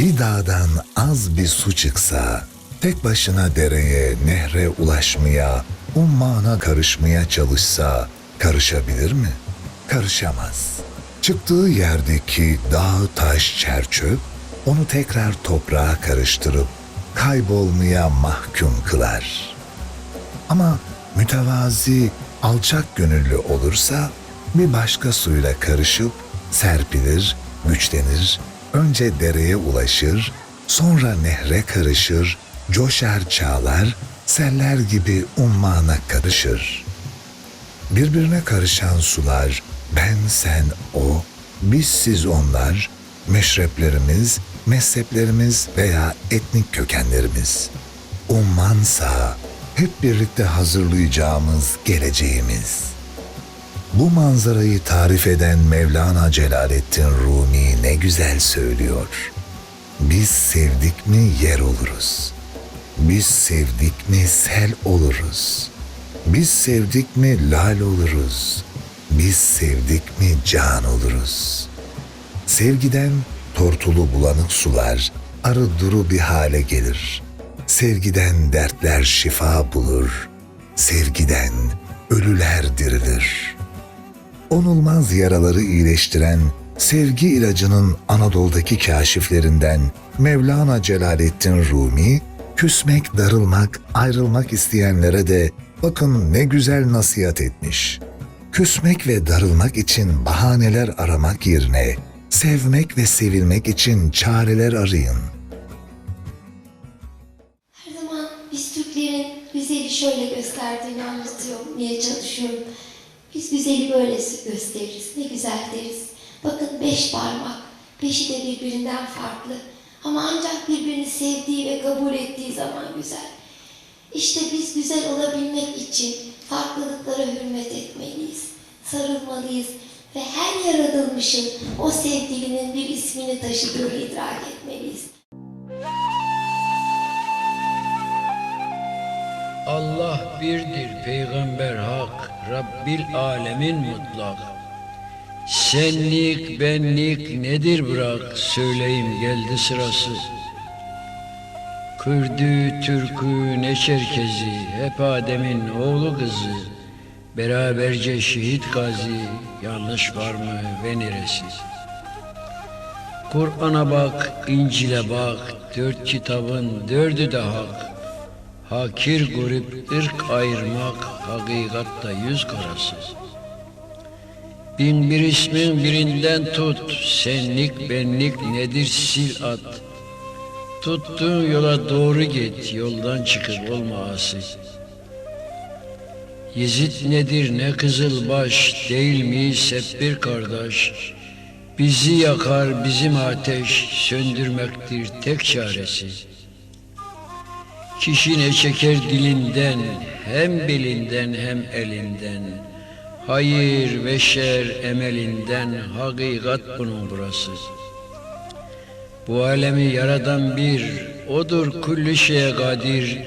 Bir dağdan az bir su çıksa, tek başına dereye, nehre ulaşmaya, ummana karışmaya çalışsa karışabilir mi? Karışamaz. Çıktığı yerdeki dağ, taş, çerçöp onu tekrar toprağa karıştırıp kaybolmaya mahkum kılar. Ama mütevazi, alçak gönüllü olursa bir başka suyla karışıp serpilir, güçlenir, önce dereye ulaşır, sonra nehre karışır, coşar çağlar, seller gibi ummana karışır. Birbirine karışan sular, ben sen o, biz siz onlar, meşreplerimiz, mezheplerimiz veya etnik kökenlerimiz. Ummansa hep birlikte hazırlayacağımız geleceğimiz. Bu manzarayı tarif eden Mevlana Celaleddin Rumi ne güzel söylüyor. Biz sevdik mi yer oluruz. Biz sevdik mi sel oluruz. Biz sevdik mi lal oluruz. Biz sevdik mi can oluruz. Sevgiden tortulu bulanık sular arı duru bir hale gelir. Sevgiden dertler şifa bulur. Sevgiden ölüler dirilir. Onulmaz yaraları iyileştiren sevgi ilacının Anadolu'daki kaşiflerinden Mevlana Celaleddin Rumi, küsmek, darılmak, ayrılmak isteyenlere de bakın ne güzel nasihat etmiş. Küsmek ve darılmak için bahaneler aramak yerine sevmek ve sevilmek için çareler arayın. Her zaman biz Türklerin güzeli şöyle gösterdiğini anlatmaya çalışıyorum. Biz güzeli böyle gösteririz, ne güzel deriz. Bakın beş parmak, beşi de birbirinden farklı. Ama ancak birbirini sevdiği ve kabul ettiği zaman güzel. İşte biz güzel olabilmek için farklılıklara hürmet etmeliyiz, sarılmalıyız ve her yaratılmışın o sevgilinin bir ismini taşıdığını idrak etmeliyiz. Allah birdir, peygamber hak, Rabbil alemin mutlak. Senlik, benlik nedir bırak, söyleyeyim geldi sırası. Kürdü, Türkü, ne Çerkezi, hep Adem'in oğlu kızı. Beraberce şehit gazi, yanlış var mı ve neresi? Kur'an'a bak, İncil'e bak, dört kitabın dördü de hak. Hakir grup ırk ayırmak hakikatta yüz karası. Bin bir ismin birinden tut, senlik benlik nedir sil at. Tuttuğun yola doğru git, yoldan çıkıp olma asi. Yezid nedir ne kızılbaş, değil miyiz hep bir kardeş? Bizi yakar bizim ateş, söndürmektir tek çaresi. Kişi ne çeker dilinden, hem belinden hem elinden. Hayır ve şer emelinden, hakikat bunun burası. Bu alemi yaradan bir, odur kulli şeye kadir.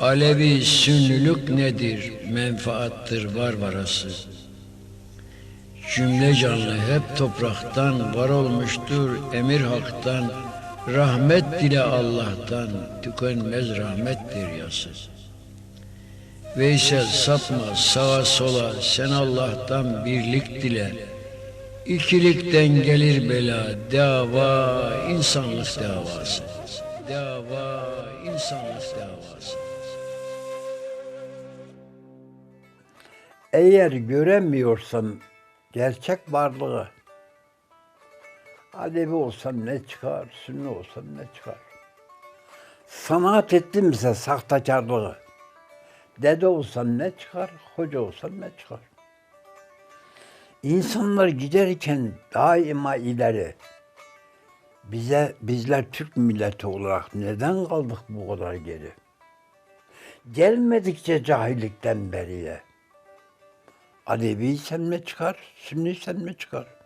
Alevi sünnülük nedir, menfaattır var varası. Cümle canlı hep topraktan, var olmuştur emir haktan. Rahmet dile Allah'tan, tükenmez rahmettir yası. Veysel sapma sağa sola, sen Allah'tan birlik dile. İkilikten gelir bela, dava insanlık davası. Dava insanlık davası. Eğer göremiyorsan gerçek varlığı, Alevi olsan ne çıkar, Sünni olsan ne çıkar? Sanat ettimse sahtekarlığı, dede olsan ne çıkar, hoca olsan ne çıkar? İnsanlar giderken daima ileri. Bize, bizler Türk milleti olarak neden kaldık bu kadar geri? Gelmedikçe cahillikten beriye. Aleviysen mi çıkar, Sünniysen mi çıkar?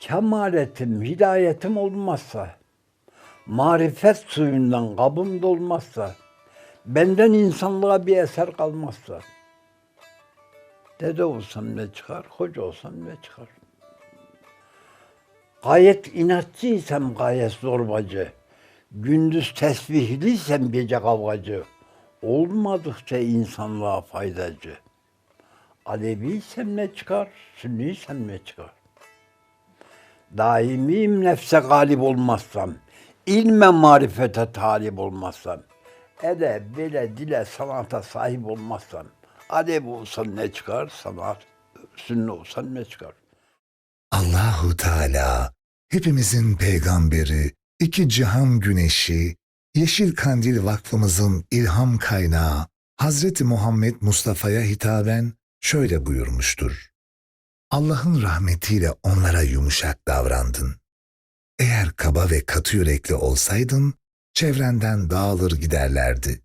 Kemaletim, hidayetim olmazsa, marifet suyundan kabım dolmazsa, benden insanlığa bir eser kalmazsa, dede olsam ne çıkar, hoca olsam ne çıkar? Gayet inatçıysam gayet zorbacı. Gündüz tesbihliysem gece kavgacı. Olmadıkça insanlığa faydacı. Aleviysem ne çıkar, sünniysem ne çıkar? Daimiyim nefse galip olmazsam, ilme marifete talip olmazsam, ede, bile, dile, sanata sahip olmazsam, Alevi olsan ne çıkar, sanat, sünni olsan ne çıkar? Allahu Teala hepimizin peygamberi, iki cihan güneşi, Yeşil Kandil Vakfımızın ilham kaynağı Hazreti Muhammed Mustafa'ya hitaben şöyle buyurmuştur. Allah'ın rahmetiyle onlara yumuşak davrandın. Eğer kaba ve katı yürekli olsaydın, çevrenden dağılır giderlerdi.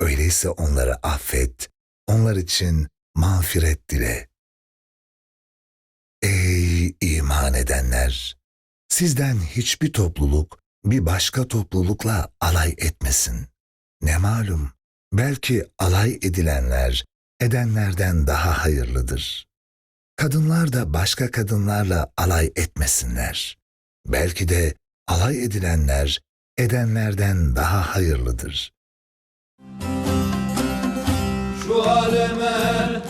Öyleyse onları affet, onlar için mağfiret dile. Ey iman edenler! Sizden hiçbir topluluk bir başka toplulukla alay etmesin. Ne malum, belki alay edilenler edenlerden daha hayırlıdır. Kadınlar da başka kadınlarla alay etmesinler. Belki de alay edilenler edenlerden daha hayırlıdır. Şu aleme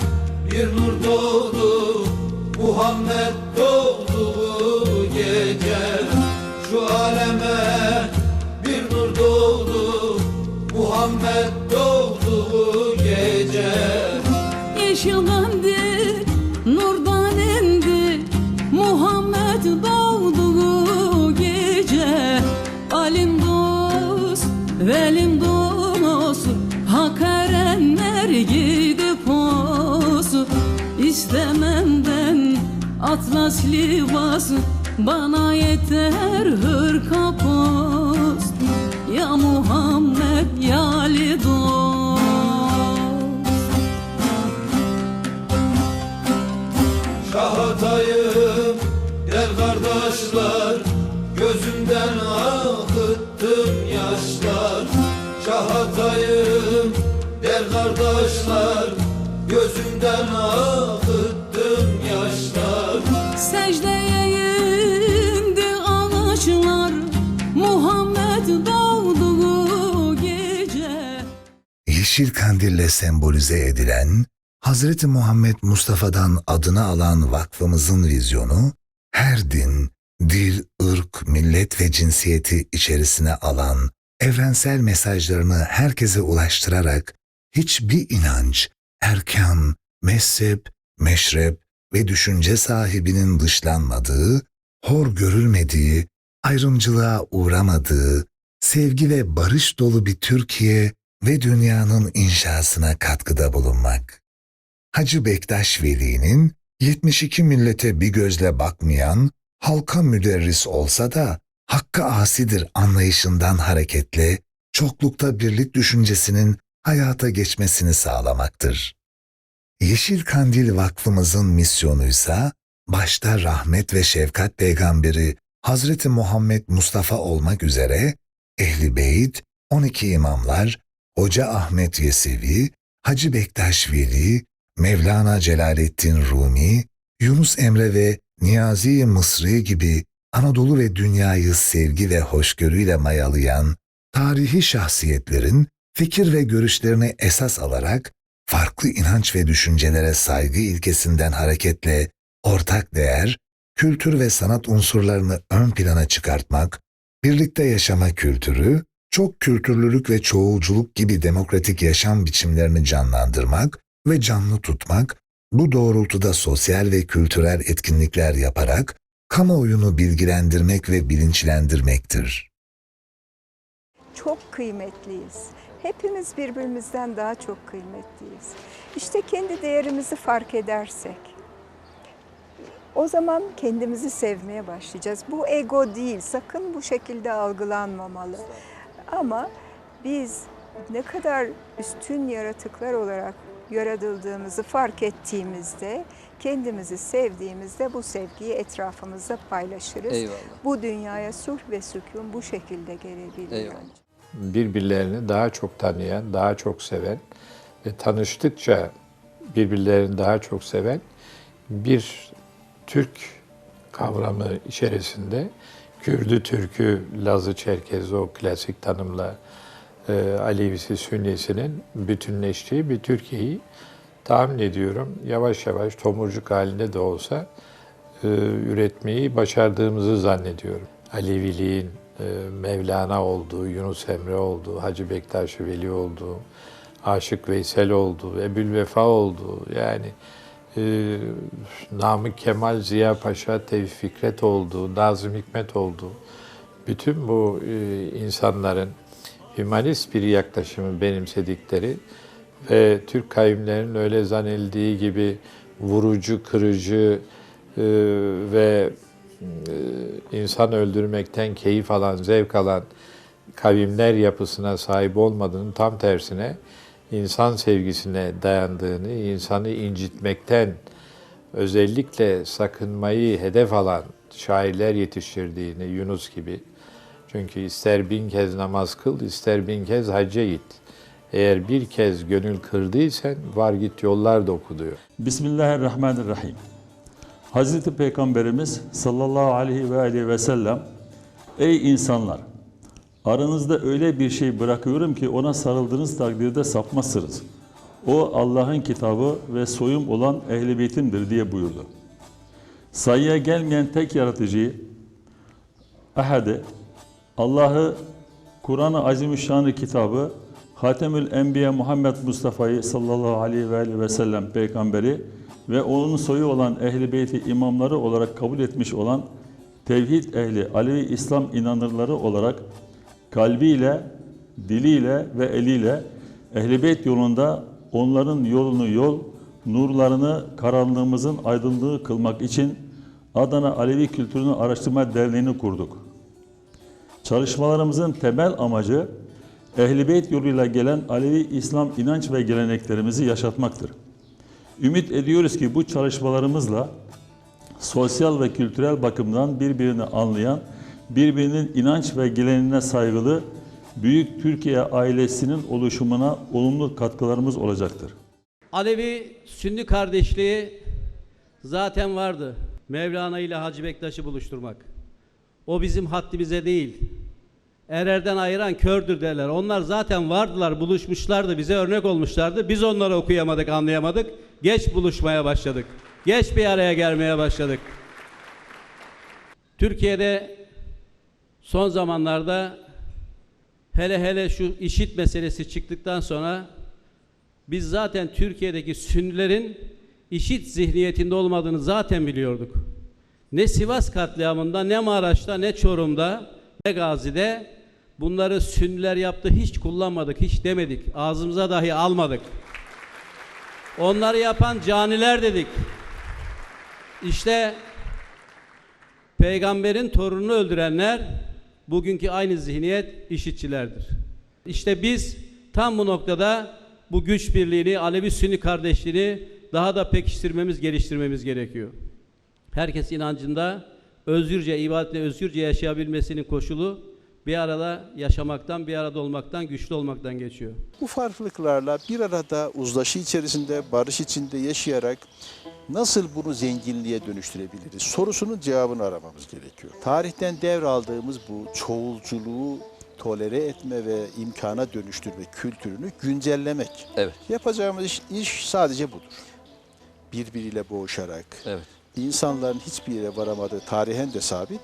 bir nur doğdu Muhammed doğduğu gece Şu aleme bir nur doğdu Muhammed doğduğu gece Yeşillendi, atlas libas Bana yeter hırka post Ya Muhammed ya Ali dost. Şahatayım gel kardeşler. Gözümden akıttım yaşlar. Şahatayım gel kardeşler. Gözümden akıttım Yeşil kandille sembolize edilen Hazreti Muhammed Mustafa'dan adını alan vakfımızın vizyonu, her din, dil, ırk, millet ve cinsiyeti içerisine alan evrensel mesajlarını herkese ulaştırarak hiçbir inanç, erkan, mezhep, meşrep ve düşünce sahibinin dışlanmadığı, hor görülmediği, ayrımcılığa uğramadığı, sevgi ve barış dolu bir Türkiye ve dünyanın inşasına katkıda bulunmak. Hacı Bektaş Veli'nin 72 millete bir gözle bakmayan, halka müderris olsa da hakkı asidir anlayışından hareketle çoklukta birlik düşüncesinin hayata geçmesini sağlamaktır. Yeşil Kandil Vakfımızın misyonuysa başta rahmet ve şefkat peygamberi Hazreti Muhammed Mustafa olmak üzere Ehli Beyt, 12 imamlar, Hoca Ahmet Yesevi, Hacı Bektaş Veli, Mevlana Celaleddin Rumi, Yunus Emre ve Niyazi Mısri gibi Anadolu ve dünyayı sevgi ve hoşgörüyle mayalayan tarihi şahsiyetlerin fikir ve görüşlerini esas alarak farklı inanç ve düşüncelere saygı ilkesinden hareketle ortak değer, kültür ve sanat unsurlarını ön plana çıkartmak, birlikte yaşama kültürü, çok kültürlülük ve çoğulculuk gibi demokratik yaşam biçimlerini canlandırmak ve canlı tutmak, bu doğrultuda sosyal ve kültürel etkinlikler yaparak kamuoyunu bilgilendirmek ve bilinçlendirmektir. çok kıymetliyiz. Hepimiz birbirimizden daha çok kıymetliyiz. İşte kendi değerimizi fark edersek, o zaman kendimizi sevmeye başlayacağız. Bu ego değil, sakın bu şekilde algılanmamalı. Ama biz ne kadar üstün yaratıklar olarak yaratıldığımızı fark ettiğimizde, kendimizi sevdiğimizde bu sevgiyi etrafımızda paylaşırız. Eyvallah. Bu dünyaya sulh ve sükun bu şekilde gelebiliyor. Eyvallah. birbirlerini daha çok tanıyan, daha çok seven ve tanıştıkça birbirlerini daha çok seven bir Türk kavramı içerisinde Kürdü, Türkü, Lazı, Çerkezi o klasik tanımla e, Alevisi, Sünnisinin bütünleştiği bir Türkiye'yi tahmin ediyorum yavaş yavaş tomurcuk halinde de olsa e, üretmeyi başardığımızı zannediyorum. Aleviliğin e, Mevlana olduğu, Yunus Emre olduğu, Hacı Bektaş Veli olduğu, Aşık Veysel olduğu, Ebül Vefa olduğu yani e, Namık Kemal, Ziya Paşa, Tevfik Fikret olduğu, Nazım Hikmet olduğu bütün bu e, insanların hümanist bir yaklaşımı benimsedikleri ve Türk kavimlerinin öyle zannedildiği gibi vurucu, kırıcı e, ve e, insan öldürmekten keyif alan, zevk alan kavimler yapısına sahip olmadığını tam tersine insan sevgisine dayandığını, insanı incitmekten özellikle sakınmayı hedef alan şairler yetiştirdiğini Yunus gibi. Çünkü ister bin kez namaz kıl, ister bin kez hacca git. Eğer bir kez gönül kırdıysan var git yollar da oku diyor. Bismillahirrahmanirrahim. Hazreti Peygamberimiz sallallahu aleyhi ve aleyhi ve sellem Ey insanlar! Aranızda öyle bir şey bırakıyorum ki ona sarıldığınız takdirde sapmazsınız. O Allah'ın kitabı ve soyum olan ehl-i beytimdir diye buyurdu. Sayıya gelmeyen tek yaratıcıyı, Ahad'ı, Allah'ı, Kur'an-ı Azimüşşan'ı kitabı, Hatemül Enbiya Muhammed Mustafa'yı sallallahu aleyhi ve aleyhi ve sellem peygamberi ve onun soyu olan ehli beyti imamları olarak kabul etmiş olan tevhid ehli Alevi İslam inanırları olarak kalbiyle, diliyle ve eliyle ehli beyt yolunda onların yolunu yol, nurlarını karanlığımızın aydınlığı kılmak için Adana Alevi Kültürünü Araştırma Derneği'ni kurduk. Çalışmalarımızın temel amacı Ehl-i Beyt yoluyla gelen Alevi İslam inanç ve geleneklerimizi yaşatmaktır. Ümit ediyoruz ki bu çalışmalarımızla sosyal ve kültürel bakımdan birbirini anlayan, birbirinin inanç ve geleneğine saygılı büyük Türkiye ailesinin oluşumuna olumlu katkılarımız olacaktır. Alevi Sünni kardeşliği zaten vardı. Mevlana ile Hacı Bektaş'ı buluşturmak. O bizim haddimize değil. Ererden ayıran kördür derler. Onlar zaten vardılar, buluşmuşlardı, bize örnek olmuşlardı. Biz onları okuyamadık, anlayamadık. Geç buluşmaya başladık. Geç bir araya gelmeye başladık. Türkiye'de son zamanlarda hele hele şu işit meselesi çıktıktan sonra biz zaten Türkiye'deki Sünnilerin işit zihniyetinde olmadığını zaten biliyorduk. Ne Sivas katliamında, ne Maraş'ta, ne Çorum'da, ne Gazi'de bunları Sünniler yaptı hiç kullanmadık, hiç demedik. Ağzımıza dahi almadık. Onları yapan caniler dedik. İşte peygamberin torununu öldürenler bugünkü aynı zihniyet işitçilerdir. İşte biz tam bu noktada bu güç birliğini, Alevi Sünni kardeşliğini daha da pekiştirmemiz, geliştirmemiz gerekiyor. Herkes inancında özgürce, ibadetle özgürce yaşayabilmesinin koşulu bir arada yaşamaktan, bir arada olmaktan, güçlü olmaktan geçiyor. Bu farklılıklarla bir arada uzlaşı içerisinde, barış içinde yaşayarak nasıl bunu zenginliğe dönüştürebiliriz sorusunun cevabını aramamız gerekiyor. Tarihten devraldığımız bu çoğulculuğu tolere etme ve imkana dönüştürme kültürünü güncellemek. Evet. Yapacağımız iş, iş sadece budur. Birbiriyle boğuşarak, Evet. insanların hiçbir yere varamadığı tarihen de sabit,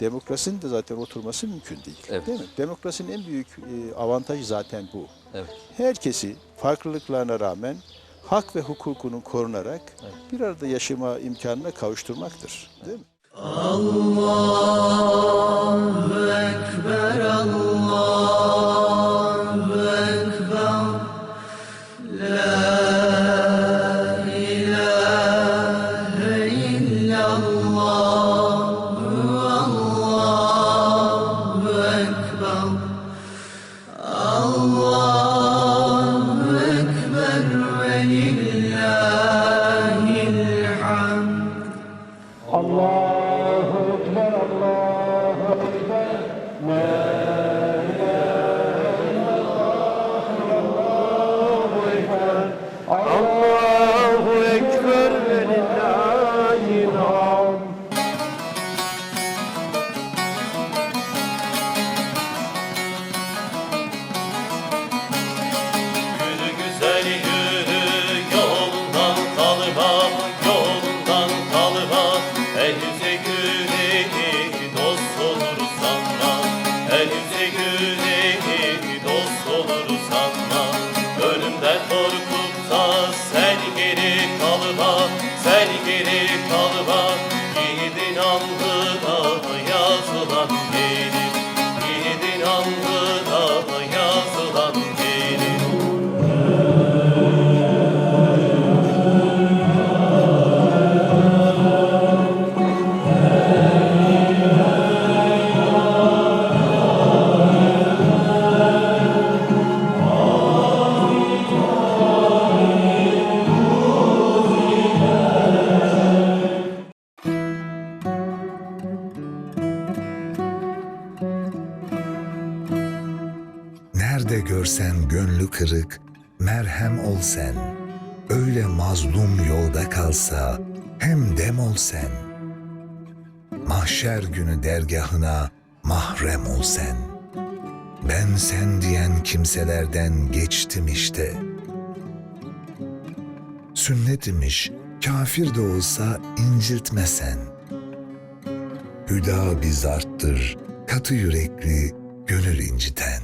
demokrasinin de zaten oturması mümkün değil. Evet. Değil mi? Demokrasinin en büyük e, avantajı zaten bu. Evet. Herkesi farklılıklarına rağmen hak ve hukukunun korunarak bir arada yaşama imkanına kavuşturmaktır. Değil mi? Allahu Ekber, Allahu Görsen gönlü kırık, merhem ol sen. Öyle mazlum yolda kalsa, hem dem ol sen. Mahşer günü dergahına mahrem ol sen. Ben sen diyen kimselerden geçtim işte. Sünnet imiş, kafir de olsa inciltme sen. Hüda biz arttır, katı yürekli, gönül inciten.